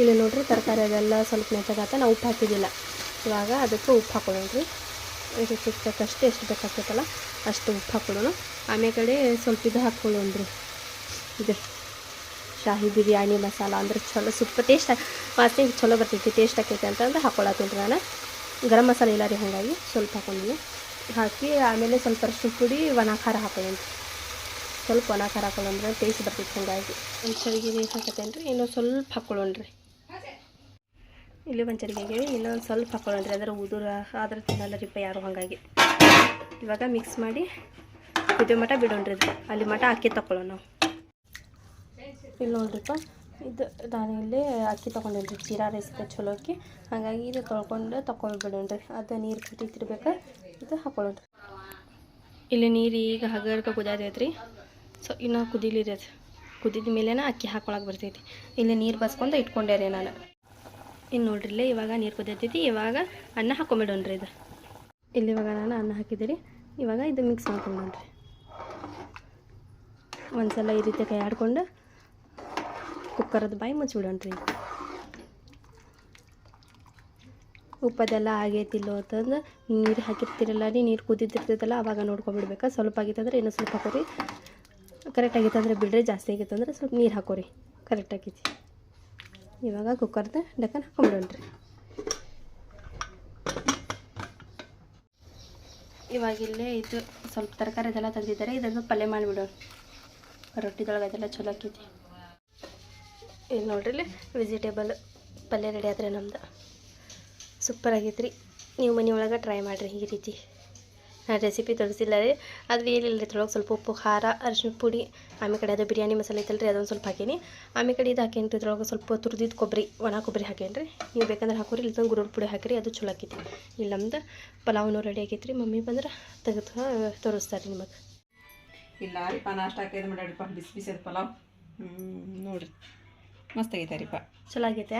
ಇಲ್ಲಿ ನೋಡ್ರಿ ತರಕಾರಿ ಅದೆಲ್ಲ ಸ್ವಲ್ಪ ಮೆತ್ತಗಾತ ನಾವು ಉಪ್ಪು ಹಾಕಿದ್ದಿಲ್ಲ. ಇವಾಗ ಅದಕ್ಕೆ ಉಪ್ಪು ಹಾಕೊಳ್ಳೋಣ್ರಿ ಇದು ತಕ್ಕಷ್ಟು ಎಷ್ಟು ಬೇಕಾಗ್ತೈತಲ್ಲ ಅಷ್ಟು ಉಪ್ಪು ಹಾಕೊಳ್ಳೋಣ. ಆಮೇಲೆ ಕಡೆ ಸ್ವಲ್ಪ ಇದು ಹಾಕ್ಕೊಳ್ಳೋಣ್ರಿ ಇದು. ಶಾಹಿ ಬಿರಿಯಾನಿ ಮಸಾಲ ಅಂದ್ರೆ ಚಲೋ, ಸೂಪರ್ ಟೇಸ್ಟ್ ವಾಸನೆ ಚಲೋ ಬರ್ತೈತಿ ಟೇಸ್ಟ್ ಆಕೈತಿ ಅಂತಂದು ಹಾಕೊಳತ್ತೀನಿ ನಾನು. ಗರಂ ಮಸಾಲೆ ಇಲ್ಲ ರೀ ಹಾಗಾಗಿ ಸ್ವಲ್ಪ ಹಾಕೊಂಡಿನಿ. ಹಾಕಿ ಆಮೇಲೆ ಸ್ವಲ್ಪ ಅರಿಶಿನ ಪುಡಿ ಒಣ ಖಾರ ಸ್ವಲ್ಪ ಒಣ ಖಾರ ಹಾಕೊಳ್ಳೋಣ್ರಿ ಟೇಸ್ಟ್ ಬರ್ತೈತಿ ಹಾಗಾಗಿ. ಒಂದು ನೀರು ಹಾಕತ್ತೇನೆ ರೀ, ಇನ್ನೊಂದು ಸ್ವಲ್ಪ ಹಾಕ್ಕೊಳ್ಳೋಣ್ರಿ ಇಲ್ಲಿ ಒಂದು ಚರಿಗೆಗೆ ಇನ್ನೊಂದು ಸ್ವಲ್ಪ ಹಾಕ್ಕೊಳ್ಳೋಣ್ರಿ ಅದರ ಉದುರ ಆದ್ರೆ ತಿನ್ನಲ್ಲ ರೀಪ ಯಾರು ಹಾಗಾಗಿ. ಇವಾಗ ಮಿಕ್ಸ್ ಮಾಡಿ ಕುದಿಯೋ ಮಠ ಬಿಡೋಣ್ರಿ ಅಲ್ಲಿ ಮಠ ಹಾಕಿ ತಗೊಳ್ಳೋಣ ನಾವು. ಇಲ್ಲಿ ನೋಡ್ರಿಪ್ಪ. ಇದು ನಾನು ಇಲ್ಲಿ ಅಕ್ಕಿ ತೊಗೊಂಡೇನಿ ಜೀರಾ ರೈಸ್ಗೆ ಚಲೋ ಅಕ್ಕಿ. ಹಾಗಾಗಿ ಇದು ತೊಳ್ಕೊಂಡು ತಗೊಳ್ಬಿಡೋಣ್ರಿ ಅದು ನೀರು ಕುದೀತಿರ್ಬೇಕು ಇದು ಹಾಕೊಳ್ಳೋಣ್ರಿ. ಇಲ್ಲಿ ನೀರು ಈಗ ಹಗರ್ಕ ಕುದಾದೈತ್ರಿ ಸೊ ಇನ್ನು ಅದು ಕುದಿದ ಮೇಲೆನ ಅಕ್ಕಿ ಹಾಕೊಳಕ್ಕೆ ಬರ್ತೈತಿ. ಇಲ್ಲಿ ನೀರು ಬಸ್ಕೊಂಡು ಇಟ್ಕೊಂಡೆ ರೀ ನಾನು. ಇನ್ನು ನೋಡ್ರಿ ಇಲ್ಲೇ ಇವಾಗ ನೀರು ಕುದಿಯತೈತಿ. ಇವಾಗ ಅನ್ನ ಹಾಕೊಂಬಿಡೋಣ್ರಿ ಇದು. ಇಲ್ಲಿ ಇವಾಗ ನಾನು ಅನ್ನ ಹಾಕಿದ್ದೀರಿ. ಇವಾಗ ಇದು ಮಿಕ್ಸ್ ಮಾಡ್ಕೊಂಡ್ರಿ ಒಂದ್ಸಲ ಈ ರೀತಿ ಕೈ ಆಡ್ಕೊಂಡು ಕುಕ್ಕರದ ಬಾಯಿ ಮುಚ್ಚಿಬಿಡೋಣ್ರಿ ಉಪ್ಪದೆಲ್ಲ ಆಗೈತಿಲ್ಲೋ ಅಂತಂದ್ರೆ ನೀರು ಹಾಕಿರ್ತಿರಲ್ಲ ರೀ, ನೀರು ಕುದಿತಿರ್ತೈತಲ್ಲ ಅವಾಗ ನೋಡ್ಕೊಬಿಡ್ಬೇಕು? ಸ್ವಲ್ಪ ಆಗಿತ್ತಂದ್ರೆ ಇನ್ನೂ ಸ್ವಲ್ಪ ಹಾಕೋರಿ. ಕರೆಕ್ಟ್ ಆಗಿತ್ತಂದ್ರೆ ಬಿಡ್ರಿ, ಜಾಸ್ತಿ ಆಗಿತ್ತಂದ್ರೆ ಸ್ವಲ್ಪ ನೀರು ಹಾಕೋರಿ. ಕರೆಕ್ಟ್ ಆಗೈತಿ ಇವಾಗ ಕುಕ್ಕರ್ದ ಡಕ್ಕನ್ ಹಾಕೊಂಬಿಡೋಣ್ರಿ ಇವಾಗ ಇಲ್ಲೇ ಇದು ಸ್ವಲ್ಪ ತರಕಾರಿ ಅದೆಲ್ಲ ತಂದಿದ್ದಾರೆ, ಇದನ್ನು ಪಲ್ಯ ಮಾಡಿಬಿಡೋಣ. ರೊಟ್ಟಿದೊಳಗೆ ಅದೆಲ್ಲ ಚಲೋ ಆಕೈತಿ. ಇಲ್ಲಿ ನೋಡ್ರಿ ವೆಜಿಟೇಬಲ್ ಪಲ್ಯ ರೆಡಿ ಆದ್ರೆ ನಮ್ದು. ಸೂಪರ್ ಆಗೈತೆ ರೀ ನೀವು ಮನೆ ಒಳಗೆ ಟ್ರೈ ಮಾಡಿರಿ ಈ ರೀತಿ. ನಾನು ರೆಸಿಪಿ ತೋರಿಸಿಲ್ಲ ರೀ. ಆದರೆ ಏನಿಲ್ಲ ಇದ್ರೊಳಗೆ ಸ್ವಲ್ಪ ಉಪ್ಪು, ಖಾರ ಅರಿಶಿನ ಪುಡಿ, ಆಮೇಲೆ ಕಡೆ ಅದು ಬಿರಿಯಾನಿ ಮಸಾಲೆ ಐತಲ್ಲ ರೀ ಅದೊಂದು ಸ್ವಲ್ಪ ಹಾಕೀನಿ. ಆಮೇಲೆ ಕಡೆ ಇದು ಹಾಕೇನಿ ರೀ ಇದ್ರೊಳಗೆ ಸ್ವಲ್ಪ ತುರಿದಿದ್ದು ಕೊಬ್ಬರಿ ಒಣ ಕೊಬ್ಬರಿ ಹಾಕೇನಿ ರೀ ನೀವು ಬೇಕಂದ್ರೆ ಹಾಕೋರಿ ಇಲ್ಲ ಗುರುಳ್ ಪುಡಿ ಹಾಕಿರಿ, ಅದು ಚಲೋ ಆಕೈತಿ ಇಲ್ಲಿ ನಮ್ದು ಪಲಾವ್ನು ರೆಡಿ ಆಗೈತೆ ರೀ ಮಮ್ಮಿ ಬಂದ್ರೆ ತೆಗೆದು ತೋರಿಸ್ತಾರೆ ನಿಮಗೆ. ಇಲ್ಲ ರೀ ನಾಷ್ಟ ಹಾಕಿದ್ ಮಾಡಿ ಬಿಸಿ ಬಿಸಿದ ಪಲಾವ್. ಹ್ಞೂ ನೋಡ್ರಿ. ಮಸ್ತ್ ಆಗೈತೆ ರೀಪ ಚಲೋ ಆಗೈತೆ?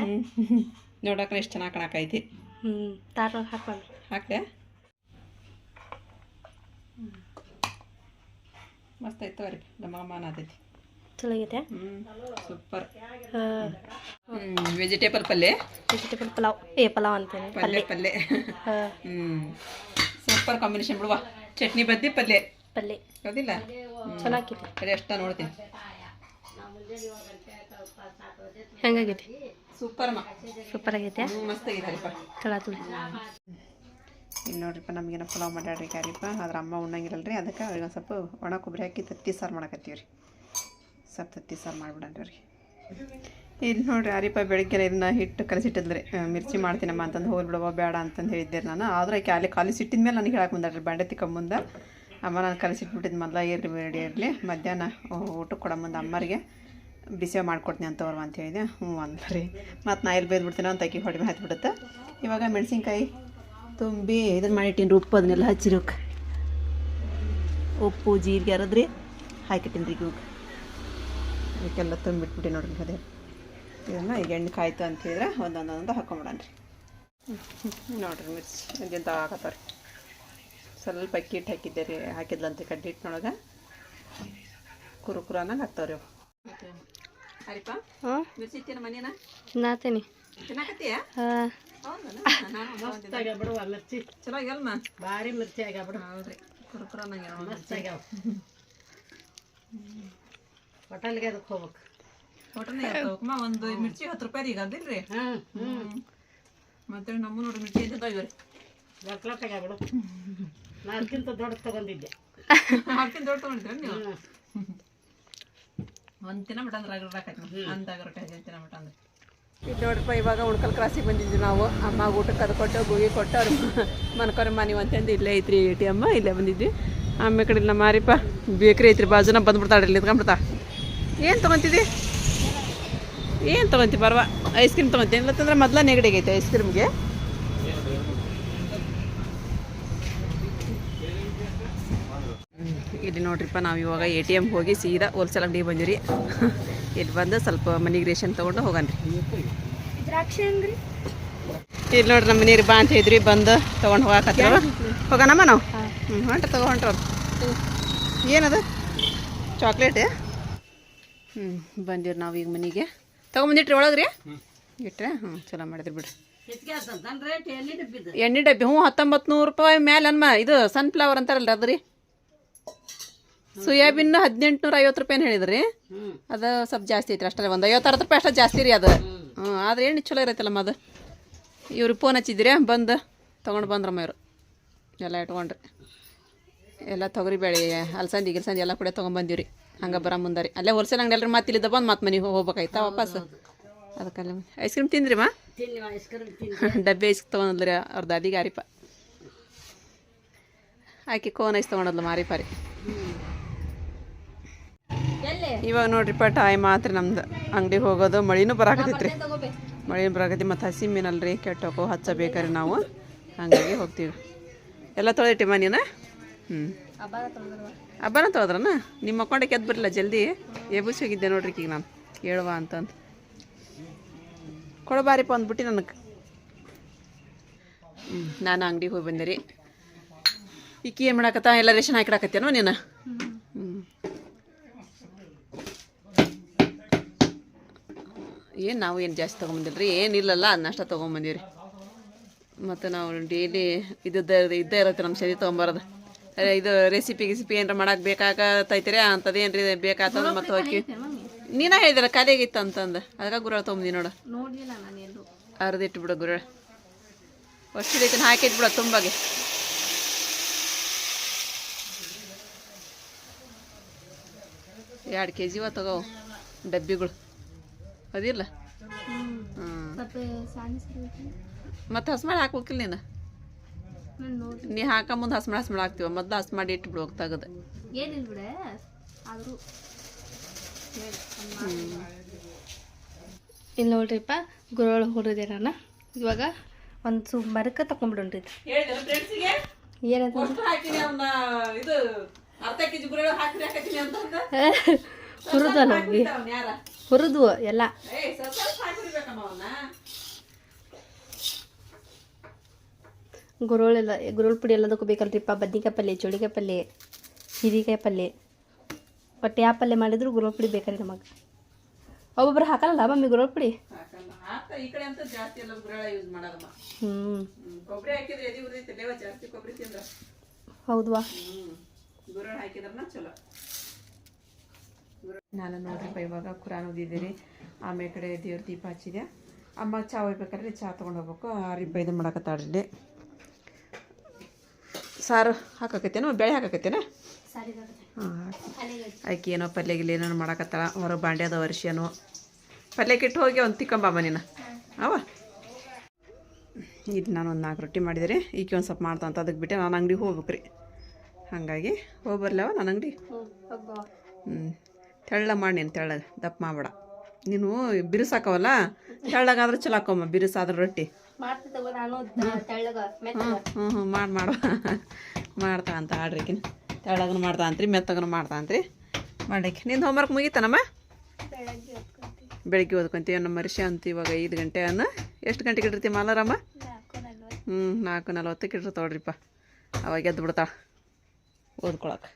ನೋಡಕ್ಕೆ ಎಷ್ಟು ಚೆನ್ನಾಗಿ ಕಾಣಕೈತಿ. ಹ್ಞೂ ತಾರ್ನೊಳಗೆ ಹಾಕೊಂಡು ಹಾಕ್ದೆ ಮಸ್ತ್ ಐತೆ ರೀ ನಮ್ಮ ಅಮ್ಮನ ಆತೈತಿ ಚಲೋ ಆಗೈತೆ? ಹ್ಞೂ ಸೂಪರ್. ಹ್ಞೂ ವೆಜಿಟೇಬಲ್ ಪಲ್ಯ? ವೆಜಿಟೇಬಲ್ ಪಲಾವ್ ಏ ಪಲಾವ್ ಅಂತೇನೆ ಪಲ್ಯ ಪಲ್ಯ. ಹ್ಞೂ ಸೂಪರ್ ಕಾಂಬಿನೇಷನ್ ಬಿಡುವ. ಚಟ್ನಿ ಬದ್ದಿ ಪಲ್ಯ. ಪಲ್ಯ. ಹೌದಿಲ್ಲ? ಚೆನ್ನಾಗಿದೆ ಅದೇ ಅಷ್ಟ ನೋಡ್ತೀನಿ. ಹೆಂಗಾಗೈತಿ? ಸೂಪರ್ ಸೂಪರ್ ಆಗೈತೆ? ಚಲೋ ಆತು. ಇಲ್ಲಿ ನೋಡ್ರಿಪ್ಪ ನಮಗೇನೋ ಪಲಾವ್ ಮಾಡ್ಯಾಡ್ರಿ ಕ್ಯಾರಿಪ್ಪ ಅದ್ರ ಅಮ್ಮ ಉಣ್ಣಂಗಿರಲ್ಲ ರೀ ಅದಕ್ಕೆ ಒಂದು ಸ್ವಲ್ಪ ಒಣ ಕೊಬ್ಬರಿ ಹಾಕಿ ತತ್ತಿ ಸಾರು ಮಾಡಕತ್ತೀವಿ ರೀ ಸ್ವಲ್ಪ ತತ್ತಿ ಸಾರು ಮಾಡ್ಬಿಡಣ್ರಿ ರೀ ಇಲ್ಲಿ ನೋಡ್ರಿ ಯಾರಿಪ್ಪ ಬೆಳಗ್ಗೆ ಇದನ್ನ ಹಿಟ್ಟು ಕಲಸಿಟ್ಟಿದ್ರಿ. ಮಿರ್ಚಿ ಮಾಡ್ತೀನಮ್ಮ ಅಂತಂದು ಹೋಗಿ ಬಿಡವ ಬೇಡ ಅಂತಂದು ಹೇಳಿದ್ದೆ ನಾನು. ಆದರೆ ಆಕೆ ಅಲ್ಲಿ ಖಾಲಿ ಸಿಟ್ಟಿದ ಮೇಲೆ ನನಗೆ ಹೇಳಕ್ಕೆ ಬಂದಾಡ್ರಿ ಬಾಂಡೆ ತಿಕ್ಕಂಬಂದ ಅಮ್ಮ ನಾನು ಕಲಸಿಟ್ಬಿಟ್ಟಿದ್ದು ಮೊದಲ ಇರಲಿ ರೆಡಿ ಇರಲಿ. ಮಧ್ಯಾಹ್ನ ಊಟಕ್ಕೆ ಕೊಡೋ ಮುಂದೆ ಅಮ್ಮರಿಗೆ. ಬಿಸಿ ಮಾಡ್ಕೊಡ್ತೀನಿ ಅಂತವ್ರು ಅಂತ ಹೇಳಿದೆ. ಹ್ಞೂ ಅಂದ್ರಿ ಮತ್ತು ನಾ ಎಲ್ಲಿ ಬೇಯ್ದುಬಿಡ್ತೀನಿ ಅಂತ ಅಕ್ಕಿ ಹೊಡಿಮೆ ಹತ್ಬಿಡುತ್ತೆ. ಇವಾಗ ಮೆಣಸಿನ್ಕಾಯಿ ತುಂಬಿ ಇದನ್ನು ಮಾಡಿಟ್ಟಿನಿ ಉಪ್ಪು ಅದನ್ನೆಲ್ಲ ಹಚ್ಚಿರೋಕೆ ಉಪ್ಪು, ಜೀರಿಗೆ ಹಾಕಿಟ್ಟಿನಿ ರೀ ಇವಾಗ. ಅದಕ್ಕೆಲ್ಲ ತುಂಬಿಟ್ಬಿಟ್ಟು ನೋಡ್ರಿ ಅದೇ. ಇದನ್ನು ಈಗ ಎಣ್ಣೆ ಕಾಯ್ತು ಅಂತ ಹೇಳಿದ್ರೆ ಒಂದೊಂದೊಂದು ಹಾಕೊಂಬಿಡಣ್ರಿ. ನೋಡ್ರಿ ಮಿರ್ಚಿ. ಅದೆಂತ ಹಾಕತ್ತಾರೆ ಸ್ವಲ್ಪ ಅಕ್ಕಿ ಹಿಟ್ಟು ಹಾಕಿದ್ದೆ ರೀ. ಹಾಕಿದ್ಲಂತೆ ಕಡ್ಡಿ ಹಿಟ್ಟಿನೊಳಗೆ ಕುರು ಕುರು ಅನ್ನಂಗೆ ಹಾಕ್ತಾವ್ರಿ ಅವು ಅರಿಪ ಹಾಂ? ಮಿರ್ಚಿ ತಿನ್ನ ಮನೇನ? ನಾತೇನಿ ತಿನ್ನಕತ್ತೀಯ? ಹಾಂ. ಬಿಡುವ ಮಿರ್ಚಿ ಚಲೋ ಆಗ್ಯಲ್ಮ ಭಾರಿ ಮಿರ್ಚಿ ಆಗ್ಯಾವ ಬಿಡು ಹೌದ್ರಿ ಆಗ್ಯಾವ ಹೋಟೆಲ್ಗೆ ಅದಕ್ಕೆ ಹೋಗ್ಬೇಕು. ಒಂದು ಮಿರ್ಚಿ ಹತ್ತು ರೂಪಾಯಿ ಈಗ ಅದಿಲ್ರಿ? ಮತ್ತೆ ನಮ್ಮ ನೋಡಿ ಮಿರ್ಚಿ ಅಂತ ಇವ್ರಿ? ಆಗ್ಯಾವ ಬಿಡು ನಾ ದೊಡ್ಡ ತಗೊಂಡಿದ್ದೆ. ಹಾಕಿ ದೊಡ್ಡ ತೊಗೊಂಡಿದ್ರಿ ನೀವು? ಒಂದು ದಿನ ಅಂದ್ರೆ ಅಂದಾಗ ರೊಟ್ಟಿ ಅಂದ್ರೆ ನೋಡ್ರಪ್ಪ ಇವಾಗ ಉಣ್ಕಲ್ ಕ್ರಾಸಿಗೆ ಬಂದಿದ್ವಿ ನಾವು. ಅಮ್ಮ ಊಟಕ್ಕೆ ಅದು ಕೊಟ್ಟು ಗುಗಿ ಕೊಟ್ಟು ಅವ್ರು ಮನ್ಕೋರ ಮನೆ ಅಂತಂದು ಇಲ್ಲೇ ಐತ್ರಿ ಎ ಟಿ ಅಮ್ಮ ಇಲ್ಲೇ ಬಂದಿದ್ವಿ. ಆಮೇಲೆ ಕಡೆ ಇಲ್ಲ ಮಾರಿಪ್ಪ ಬೇಕ್ರಿ ಐತ್ರಿ ಬಾಜುನ ಬಂದ್ಬಿಡ್ತಾಳೆ ಇಲ್ಲಿ ಇದ್ಕೊಂಡ್ಬಿಡ್ತಾ ಏನು ತೊಗೊತಿದ್ದಿ ಏನು ತಗೊಂತಿ ಪರ್ವ? ಐಸ್ ಕ್ರೀಮ್ ತೊಗೊಂತೀನಿ ಇಲ್ಲತ್ತಂದ್ರೆ ಮೊದಲ ನೆಗಡಿಗೆ ಐತೆ ಐಸ್ ಕ್ರೀಮ್ಗೆ ಇಲ್ಲಿ ನೋಡ್ರಿಪ್ಪ ನಾವು ಇವಾಗ ಎ ಟಿ ಎಂ ಹೋಗಿ ಸೀದಾ ಹೋಲ್ಸೇಲ್ ಅಂಗಡಿಗೆ ಬಂದಿರಿ ಇಲ್ಲಿ ಬಂದು ಸ್ವಲ್ಪ ಮನೆಗೆ ರೇಷನ್ ತೊಗೊಂಡು ಹೋಗನ್ರಿ. ಇಲ್ಲಿ ನೋಡ್ರಿ ನಮ್ಮ ಮನೆಯವ್ರು ಬಾ ಅಂತ ಹೇಳಿದ್ರಿ ಬಂದು ತೊಗೊಂಡು ಹೋಗಾಕತ್ರ. ಹೋಗೋಣಮ್ಮ ನಾವು? ಹ್ಞೂ ಹೊಂಟ ತಗೋ ಹೊಂಟ್ರಿ ಏನದು? ಚಾಕ್ಲೇಟ್ ಹ್ಞೂ ಬಂದಿರಿ ನಾವು ಈಗ ಮನೆಗೆ. ತೊಗೊಂಬಂದಿಟ್ರಿ ಒಳಗೆ ರೀ ಇಟ್ರೆ ಹ್ಞೂ ಚಲೋ ಮಾಡಿದ್ರಿ ಬಿಡ್ರಿ. ಎಣ್ಣೆ ಡಬ್ಬಿ ಹ್ಞೂ ಹತ್ತೊಂಬತ್ತು ನೂರು ರೂಪಾಯಿ ಮೇಲೆ ಅನ್ಮ ಇದು ಸನ್ಫ್ಲವರ್ ಅಂತಾರಲ್ರಿ ಅದು ರೀ ಸೋಯಾಬೀನ್ ಹದಿನೆಂಟುನೂರ ಐವತ್ತು ರೂಪಾಯಿ ಹೇಳಿದ್ರಿ. ಅದು ಸ್ವಲ್ಪ ಜಾಸ್ತಿ ಐತ್ರಿ ಅಷ್ಟೇ ಒಂದು ಐವತ್ತು ಅರ್ಧ ರೂಪಾಯಿ ಅಷ್ಟೇ ಜಾಸ್ತಿ ರೀ ಅದು. ಹ್ಞೂ ಆದ್ರೆ ಏನು ಚಲೋ ಇರೈತಲ್ಲಮ್ಮ ಅದು. ಇವ್ರಿಗೆ ಫೋನ್ ಹಚ್ಚಿದ್ರಿ ಬಂದು ತೊಗೊಂಡು ಬಂದ್ರಮ್ಮ ಇವರು. ಎಲ್ಲ ಇಟ್ಕೊಂಡ್ರಿ. ಎಲ್ಲ ತೊಗರಿ ಬೇಳೆ ಅಲ್ಸಂದಿ ಗಿಲ್ಸಂದಿ ಎಲ್ಲ ಕೂಡ ತೊಗೊಂಬಂದಿವ್ರಿ ಹಂಗೆ ಬರ ಮುಂದೆ ರೀ ಅಲ್ಲೇ ಹೋಲ್ಸೇಲ್ ಅಂಗಡಿ ಎಲ್ಲರೂ ಮತ್ತೆ ಇಲ್ಲಿದ್ದ ಬಂದು ಮತ್ತೆ ಮನೆಗೆ ಹೋಗ್ಬೇಕಾಯ್ತಾ ವಾಪಸ್. ಅದಕ್ಕೆ ಐಸ್ ಕ್ರೀಮ್ ತಿಂದ್ರಿ ಮಾ? ಡಬ್ಬಿ ಐಸ್ ತೊಗೊಂಡ್ರಿ ಅವ್ರ ದಾದಿಗೆ ಆರಿಪ ಆಕೆ ಕೋನ್ ಐಸ್ ತೊಗೊಂಡಲ್ಲ ಮಾರಿಪಾರಿ ರೀ. ಇವಾಗ ನೋಡ್ರಿಪ್ಪ ಟೈಮ್ ಮಾತ್ರ ನಮ್ದು. ಅಂಗಡಿಗೆ ಹೋಗೋದು, ಮಳಿನೂ ಬರಾಕತ್ತೈತ್ರಿ. ಮಳಿನೂ ಬರಾಕತ್ತಿ, ಮತ್ತು ಹಸಿ ಮೀನಲ್ರಿ, ಕೆಟ್ಟೋಕೋ ಹಚ್ಚಬೇಕ್ರಿ ನಾವು. ಹಂಗಾಗಿ ಹೋಗ್ತೀವಿ. ಎಲ್ಲ ತೊಳೆದಿಟ್ಟಿಮ್ಮ ಮನೇನ ಹ್ಞೂ ಹಬ್ಬನ ತೊಳೆದ್ರನ? ನಿಮ್ಮ ಮಕ್ಕೊಂಡೆ ಕೆದ್ದು ಬರಲಿಲ್ಲ ಜಲ್ದಿ? ಎಬುಸಿ ಹೋಗಿದ್ದೆ ನೋಡ್ರಿ ಈಗ ನಾನು. ಹೇಳುವ ಅಂತಂದು. ಕೊಡಬಾರಿಪ್ಪ ಅಂದ್ಬಿಟ್ಟು ನನಗೆ. ಹ್ಞೂ ನಾನು ಅಂಗಡಿಗೆ ಹೋಗಿ ಬಂದೆ ರೀ. ಈಕಿ ಏನು ಮಾಡಾಕತ್ತ? ಎಲ್ಲ ರೇಷನ್ ಹಾಕಿಡಾಕತ್ತೇನೋ ನೀನು? ಏನು ನಾವು ಏನು ಜಾಸ್ತಿ ತೊಗೊಂಬಂದಿಲ್ಲ ರೀ ಏನಿಲ್ಲಲ್ಲ ಅದನ್ನಷ್ಟ ತೊಗೊಂಬಂದೀವಿ ರೀ ಮತ್ತು ನಾವು ಡೈಲಿ ಇದ್ದದ್ದ ಇದ್ದೇ ಇರುತ್ತೆ ನಮ್ಮ ಶರೀರ ತೊಗೊಂಬರೋದು. ಇದು ರೆಸಿಪಿ ಗಿಸಿಪಿ ಏನಾರ ಮಾಡೋಕೆ ಬೇಕಾಗತ್ತೈತ್ರಿ ಅಂಥದ್ದು ರೀ ಬೇಕಾಗ್ತದೆ ಮತ್ತೆ ಹೋಗಿ ನೀನೇ ಹೇಳಿದ್ರೆ ಖಾಲಿಯಾಗಿತ್ತು ಅಂತಂದು. ಅದಕ್ಕೆ ಗುರುಳ ತೊಗೊಂಬಂದಿ ನೋಡು. ಅರ್ದಿಟ್ಬಿಡು ಗುರಾಳ ಅಷ್ಟು ರೀತಿ ಹಾಕಿಟ್ಟು ಬಿಡು ತುಂಬಾಗೆ. ಎರಡು ಕೆ ಜಿವ ತಗೋ ಡಬ್ಬಿಗಳು. ಅದಿಲ್ಲ ಮತ್ತೆ ಹಸ್ಮಾಡಿ ಹಾಕ್ಬೇಕಿಲ್ಲ ನೀನು? ನೀ ಹಾಕ ಮುಂದೆ ಹಸ್ಮಾಡಿ ಹಸ್ಮಾಡಿ ಹಾಕ್ತೀವ. ಮೊದ್ಲು ಹಸ್ಮಾಡಿ ಇಟ್ಬಿಡು ಹೋಗಿ ತೆಗದು ಏನಿಲ್ಲ ಬಿಡೆ. ಆದರೂ ಇಲ್ಲಿ ನೋಡ್ರಿಪ್ಪ ಗುರುಗಳು ಹುರಿದೆ ನಾನು. ಇವಾಗ ಒಂದು ಸು ಮರಕ್ಕೆ ತಗೊಂಡ್ಬಿಡೋಣ್ರಿ ಇದು ಏನಂತ ಇದು ಅರ್ಧ ಎಲ್ಲ. ಗುರುಳೆಲ್ಲ ಗುರುಳ್ ಪುಡಿ ಎಲ್ಲದಕ್ಕೂ ಬೇಕಲ್ರಿಪ್ಪ ಬದ್ನಿಕಾಯಿ ಪಲ್ಯ ಚೋಳಿಕಾಯಿ ಪಲ್ಯ ಹೀರಿಕಾಯಿ ಪಲ್ಯ ಒಟ್ಟು ಯಾವ ಪಲ್ಯ ಮಾಡಿದ್ರು ಗುರುಳ್ ಪುಡಿ ಬೇಕ್ರಿ ನಮಗೆ. ಒಬ್ಬೊಬ್ರು ಹಾಕಲ್ಲ ಮಮ್ಮಿ ಗುರುಳ್ ಪುಡಿ? ಹ್ಞೂ ಹ್ಮ್, ಕೊಬ್ಬರಿ ಹಾಕಿದ್ರೆ ಎದಿ ಉರಿದೈತೆ ಲೇವ ಜಾಸ್ತಿ ಕೊಬ್ಬರಿ ತಿಂದ್ರ ಹೌದ್ವಾ ಹ್ಮ್ ಗುರಾಳ ಹಾಕಿದ್ರನ ಚಲೋ ನಾನು ನೋಡ್ರಿಪ್ಪ ಇವಾಗ ಕುರಾನ್ ಓದಿದ್ದೀರಿ. ಆಮೇಲೆ ಕಡೆ ದೇವ್ರ ದೀಪ ಹಚ್ಚಿದೆ ಅಮ್ಮ ಚಾ ಒಯ್ಬೇಕಾದ್ರೆ ಚಾ ತೊಗೊಂಡು ಹೋಗ್ಬೇಕು. ಆ ರಿಬ್ಬ ಇದು ಮಾಡಕತ್ತಾಡ್ರಿ ಸಾರು ಹಾಕಕತ್ತೇನೋ? ಬೇಳೆ ಹಾಕಕತ್ತೇನ? ಹಾಂ ಆಕೆ ಏನೋ ಪಲ್ಯ ಗಿಲ್ಲ ಏನೋ ಮಾಡಕತ್ತಾಳ. ಹೊರ ಬಾಂಡ್ಯದ ವರ್ಷನೋ ಪಲ್ಯಕ್ಕಿಟ್ಟು ಹೋಗಿ ಒಂದು ತಿಕ್ಕಂಬಮ್ಮ ನೀನು. ಅವ ಇದು ನಾನು ಒಂದು ನಾಲ್ಕು ರೊಟ್ಟಿ ಮಾಡಿದರೆ. ಈಕೆ ಒಂದು ಸ್ವಲ್ಪ ಮಾಡ್ತಾ ಅಂತ ಅದಕ್ಕೆ ಬಿಟ್ಟೆ. ನಾನು ಅಂಗಡಿಗೆ ಹೋಗ್ಬೇಕು ರೀ ಹಾಗಾಗಿ ಹೋಗಿ ಬರ್ಲವ ನಾನು ಅಂಗಡಿ? ಹ್ಞೂ ತೆಳ್ಳ ಮಾಡಿ ನೀನು ತೆಳ್ಳಗ ದಪ್ಪ ಮಾಡಬೇಡ. ನೀನು ಬಿರುಸಾಕವಲ್ಲ? ತೆಳ್ಳಗಾದ್ರೆ ಚಲೋ ಹಾಕಮ್ಮ ಬಿರುಸಾದ್ರೆ ರೊಟ್ಟಿ. ಹ್ಞೂ ನಾನು ತ- ತೆಳ್ಳಗ ಮೆತ್ತಗ. ಹ್ಞೂ ಹ್ಞೂ ಮಾಡಿ ಮಾಡುವ ಮಾಡ್ತಾ ಅಂತ ಆಡ್ರಿಕಿನ ತೆಳ್ಳಗನು ಮಾಡ್ತಾ ಅಂತ್ರಿ ಮೆತ್ತಗನು ಮಾಡ್ತಾ ಅಂತ್ರಿ. ಮಾಡಕ್ಕೆ ನಿಂದು ಹೋಮ್ವರ್ಕ್ ಮುಗೀತಾನಮ್ಮ? ಬೆಳಗ್ಗೆ ಓದ್ಕೊಂತೀವಿ. ನಮ್ಮ ಮರ್ಷಿ ಅಂತ ಇವಾಗ ಐದು ಗಂಟೆ ಅನ್ನ. ಎಷ್ಟು ಗಂಟೆಗೆ ಇಟ್ಟಿರ್ತೀವಿ ಮಾಲಾರಮ್ಮ ಹ್ಞೂ ನಾಲ್ಕು ನಲ್ವತ್ತಕ್ಕೆ ಇಡ್ರಿ ತೊಗೊಳ್ರಿಪ್ಪ. ಅವಾಗ ಎದ್ದು ಬಿಡ್ತಾಳ ಓದ್ಕೊಳಕ್ಕೆ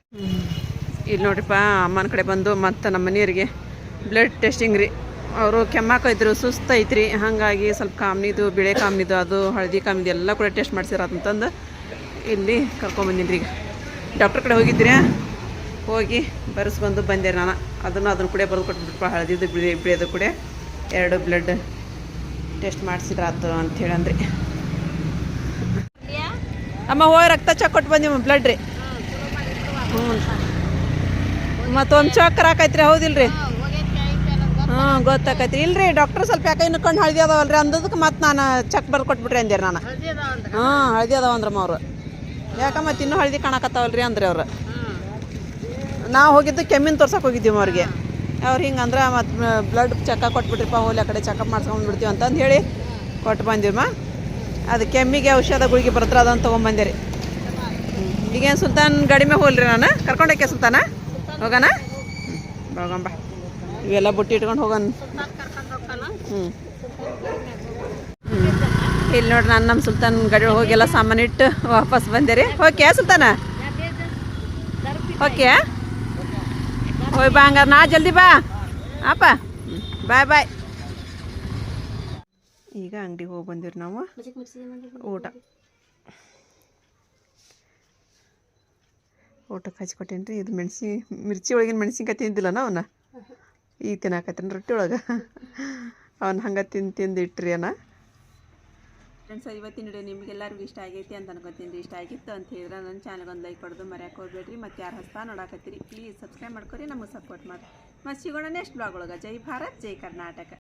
ಇಲ್ಲಿ ನೋಡ್ರಿಪ್ಪ, ಅಮ್ಮನ ಕಡೆ ಬಂದು ಮತ್ತು ನಮ್ಮ ಮನೆಯವರಿಗೆ ಬ್ಲಡ್ ಟೆಸ್ಟಿಂಗ್ ರೀ. ಅವರು ಕೆಮ್ಮಾಕೈತ್ರಿ ಸುಸ್ತು ಐತ್ರಿ. ಹಾಗಾಗಿ ಸ್ವಲ್ಪ ಕಾಮ್ನಿದು, ಬಿಳೆ ಕಾಮ್ನಿದು, ಅದು ಹಳದಿ ಕಾಮ್ನಿದು ಎಲ್ಲ ಕೂಡ ಟೆಸ್ಟ್ ಮಾಡ್ಸಿರ ಅಂತಂದು ಇಲ್ಲಿ ಕರ್ಕೊಂಬಂದಿನಿ ರೀ ಡಾಕ್ಟ್ರ್ ಕಡೆ ಹೋಗಿದ್ರಿ? ಹೋಗಿ ಬರೆಸ್ಕೊಂಡು ಬಂದೆ ನಾನು. ಅದನ್ನು ಅದನ್ನು ಕೂಡ ಬರೆದು ಕೊಟ್ಬಿಟ್ಪ ಹಳದಿದು, ಬಿಳಿ, ಬಿಳಿದು ಕೂಡ ಎರಡು ಬ್ಲಡ್ ಟೆಸ್ಟ್ ಮಾಡಿಸಿದ್ರಾತು ಅಂಥೇಳಿ ಅಂದ್ರಿ ಅಮ್ಮ ಹೋಗಿ ರಕ್ತ ಚೆಕ್ ಕೊಟ್ಟು ಬಂದಿಮ್ಮ ಬ್ಲಡ್ ರೀ. ಹ್ಞೂ. ಮತ್ತೊಂದು ಚಕ್ರ ಆಕೈತ್ರಿ ಹೌದಿಲ್ರಿ? ಹಾಂ ಗೊತ್ತಾಕೈತಿ ಇಲ್ರಿ ಡಾಕ್ಟರ್ ಸ್ವಲ್ಪ ಯಾಕೆ ಇನ್ನು ಕಣ್ಣು ಹಳದಿ ಅದಾವಲ್ರಿ ಅಂದದಕ್ಕೆ ಮತ್ತೆ ನಾನು ಚೆಕ್ ಬರ್ಕೊಟ್ಬಿಟ್ರಿ ಅಂದಿರಿ ನಾನು. ಹಾಂ ಹಳದಿ ಅದಾವ ಅಂದ್ರಮ್ಮ ಅವ್ರು. ಯಾಕ ಮತ್ತೆ ಇನ್ನೂ ಹಳದಿ ಕಾಣಕತ್ತಾವಲ್ರಿ ಅಂದ್ರಿ ಅವ್ರು. ನಾವು ಹೋಗಿದ್ದು ಕೆಮ್ಮಿನ ತೋರ್ಸಕ್ಕೆ ಹೋಗಿದ್ದೀವಿ ಅವ್ರಿಗೆ. ಅವ್ರು ಹಿಂಗೆ ಅಂದ್ರೆ ಮತ್ತು ಬ್ಲಡ್ ಚೆಕಪ್ ಕೊಟ್ಬಿಟ್ರಿಪ್ಪ ಹೋಲಿ ಆ ಕಡೆ ಚೆಕಪ್ ಮಾಡ್ಸ್ಕೊಂಡ್ಬಿಡ್ತೀವಿ ಅಂತಂದು ಹೇಳಿ ಕೊಟ್ಟು ಬಂದಿವಮ್ಮ ಅದು ಕೆಮ್ಮಿಗೆ ಔಷಧ ಗುಳಿಗೆ ಬರ್ತಾರೆ ಅದನ್ನು ತೊಗೊಂಬಂದಿರಿ ಈಗೇನು ಸುಲ್ತಾನ್ ಗಡಿಮೆ ಹೋಲ್ರಿ ನಾನು? ಕರ್ಕೊಂಡೋಕೆ ಸುಲ್ತಾನ? ಹೋಗೋಣ? ಹೋಗಂಬ ಇವೆಲ್ಲ ಬುಟ್ಟಿ ಇಟ್ಕೊಂಡು ಹೋಗೋಣ. ಹ್ಞೂ ಇಲ್ಲಿ ನೋಡ್ರಿ, ನಾನು ನಮ್ಮ ಸುಲ್ತಾನ್ ಹೋಗಿ ಹೋಗೆಲ್ಲ ಸಾಮಾನು ಇಟ್ಟು ವಾಪಸ್ ಬಂದೆ ಓಕೆ ಸುಲ್ತಾನ? ಓಕೆ ಹೋಯ್ ಬಾ ಹಂಗಾರ, ನಾ ಜಲ್ದಿ ಬಾ. ಅಪ್ಪ ಬಾಯ್ ಬಾಯ್. ಈಗ ಅಂಗಡಿಗೆ ಹೋಗಿ ಬಂದಿವ್ರಿ ನಾವು. ಊಟ. ಊಟಕ್ಕೆ ಹಚ್ಕೊಟ್ಟೇನಿ ರೀ ಇದು ಮೆಣಸಿ, ಮಿರ್ಚಿ ಒಳಗಿನ ಮೆಣಸಿನ್ಕಾಯಿ ತಿಂದಿಲ್ಲ ಅವನ್ನ ಈಗ ತಿನ್ನಾಕತ್ತೇನೆ ರೊಟ್ಟಿ ಒಳಗೆ. ಅವನು ಹಂಗೆ ತಿಂದು ತಿಂದು ಇಟ್ರಿ ಅನ್ನ ಫ್ರೆಂಡ್ಸ್ ಇವತ್ತಿನ ವಿಡಿಯೋ ನಿಮಗೆಲ್ಲರಿಗೂ ಇಷ್ಟ ಆಗೈತಿ ಅಂತ ಅನ್ಕೋತೀನಿ. ರೀ ಇಷ್ಟ ಆಗಿತ್ತು ಅಂತ ಹೇಳಿದ್ರೆ ನನ್ನ ಚಾನಲ್ಗೆ ಒಂದು ಲೈಕ್ ಕೊಡೋದು ಮರ್ಯಾಕೆ ಹೋಗ್ಬೇಡ್ರಿ. ಮತ್ತು ಯಾರು ಹೊಸ ನೋಡಾಕತ್ತೀರಿ ಪ್ಲೀಸ್ ಸಬ್ಸ್ಕ್ರೈಬ್ ಮಾಡ್ಕೊರಿ. ನಮಗೆ ಸಪೋರ್ಟ್ ಮಾಡಿ ಮತ್ತು ಸಿಗೋಣ ನೆಕ್ಸ್ಟ್ ಬ್ಲಾಗ್ ಒಳಗೆ. ಜೈ ಭಾರತ್, ಜೈ ಕರ್ನಾಟಕ.